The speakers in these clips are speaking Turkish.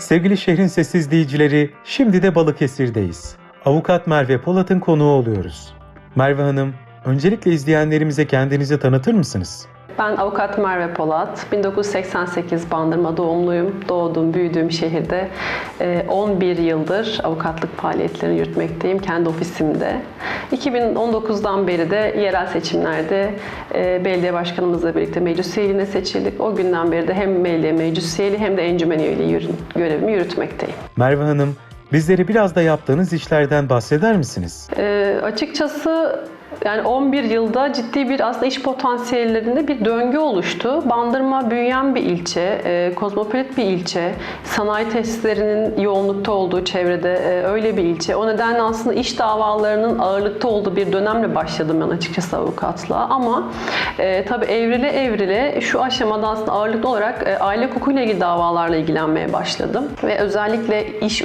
Sevgili şehrin sessiz izleyicileri, şimdi de Balıkesir'deyiz. Avukat Merve Polat'ın konuğu oluyoruz. Merve Hanım, öncelikle izleyenlerimize kendinizi tanıtır mısınız? Ben avukat Merve Polat. 1988 Bandırma doğumluyum. Doğduğum, büyüdüğüm şehirde e, 11 yıldır avukatlık faaliyetlerini yürütmekteyim kendi ofisimde. 2019'dan beri de yerel seçimlerde e, belediye başkanımızla birlikte meclis üyeliğine seçildik. O günden beri de hem belediye meclis üyeliği hem de encümen üyeliği görevimi yürütmekteyim. Merve Hanım, bizlere biraz da yaptığınız işlerden bahseder misiniz? E, açıkçası yani 11 yılda ciddi bir aslında iş potansiyellerinde bir döngü oluştu. Bandırma büyüyen bir ilçe, e, kozmopolit bir ilçe, sanayi tesislerinin yoğunlukta olduğu çevrede e, öyle bir ilçe. O nedenle aslında iş davalarının ağırlıkta olduğu bir dönemle başladım ben açıkçası avukatlığa. Ama e, tabii evrile evrile şu aşamada aslında ağırlıklı olarak e, aile hukukuyla ilgili davalarla ilgilenmeye başladım. Ve özellikle iş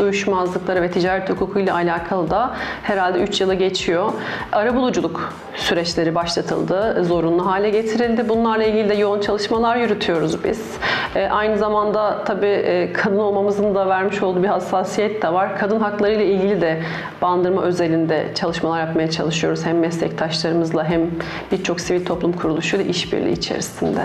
uyuşmazlıkları ve ticaret hukukuyla alakalı da herhalde 3 yılı geçiyor. Arabuluculuk süreçleri başlatıldı, zorunlu hale getirildi. Bunlarla ilgili de yoğun çalışmalar yürütüyoruz biz. E, aynı zamanda tabii e, kadın olmamızın da vermiş olduğu bir hassasiyet de var. Kadın hakları ile ilgili de bandırma özelinde çalışmalar yapmaya çalışıyoruz. Hem meslektaşlarımızla hem birçok sivil toplum kuruluşuyla işbirliği içerisinde.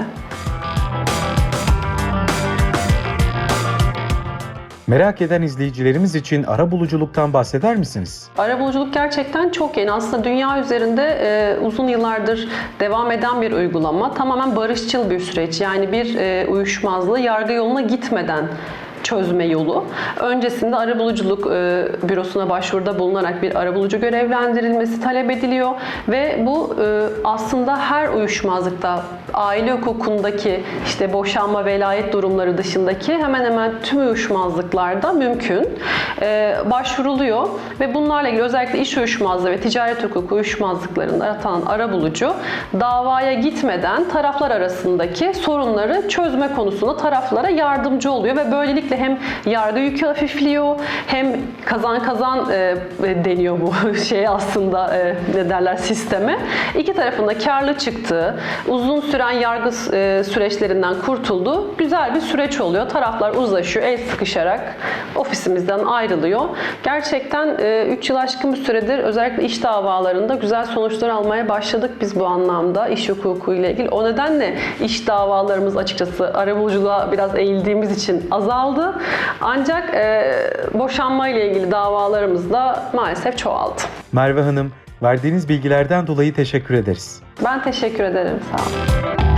Merak eden izleyicilerimiz için ara buluculuktan bahseder misiniz? Arabuluculuk gerçekten çok yeni. Aslında dünya üzerinde e, uzun yıllardır devam eden bir uygulama. Tamamen barışçıl bir süreç. Yani bir e, uyuşmazlığı yargı yoluna gitmeden çözme yolu. Öncesinde arabuluculuk e, bürosuna başvuruda bulunarak bir arabulucu görevlendirilmesi talep ediliyor ve bu e, aslında her uyuşmazlıkta aile hukukundaki işte boşanma velayet durumları dışındaki hemen hemen tüm uyuşmazlıklarda mümkün. E, başvuruluyor ve bunlarla ilgili özellikle iş uyuşmazlığı ve ticaret hukuku uyuşmazlıklarında atanan arabulucu davaya gitmeden taraflar arasındaki sorunları çözme konusunda taraflara yardımcı oluyor ve böylelikle hem yargı yükü hafifliyor hem kazan kazan e, deniyor bu şey aslında e, ne derler sisteme. İki tarafında karlı çıktığı, uzun süren yargı e, süreçlerinden kurtulduğu güzel bir süreç oluyor. Taraflar uzlaşıyor, el sıkışarak ofisimizden ayrılıyor. Gerçekten 3 yıl aşkın bir süredir özellikle iş davalarında güzel sonuçlar almaya başladık biz bu anlamda iş hukuku ile ilgili. O nedenle iş davalarımız açıkçası arabuluculuğa biraz eğildiğimiz için azaldı. Ancak e, boşanma ile ilgili davalarımız da maalesef çoğaldı. Merve Hanım, verdiğiniz bilgilerden dolayı teşekkür ederiz. Ben teşekkür ederim. Sağ olun.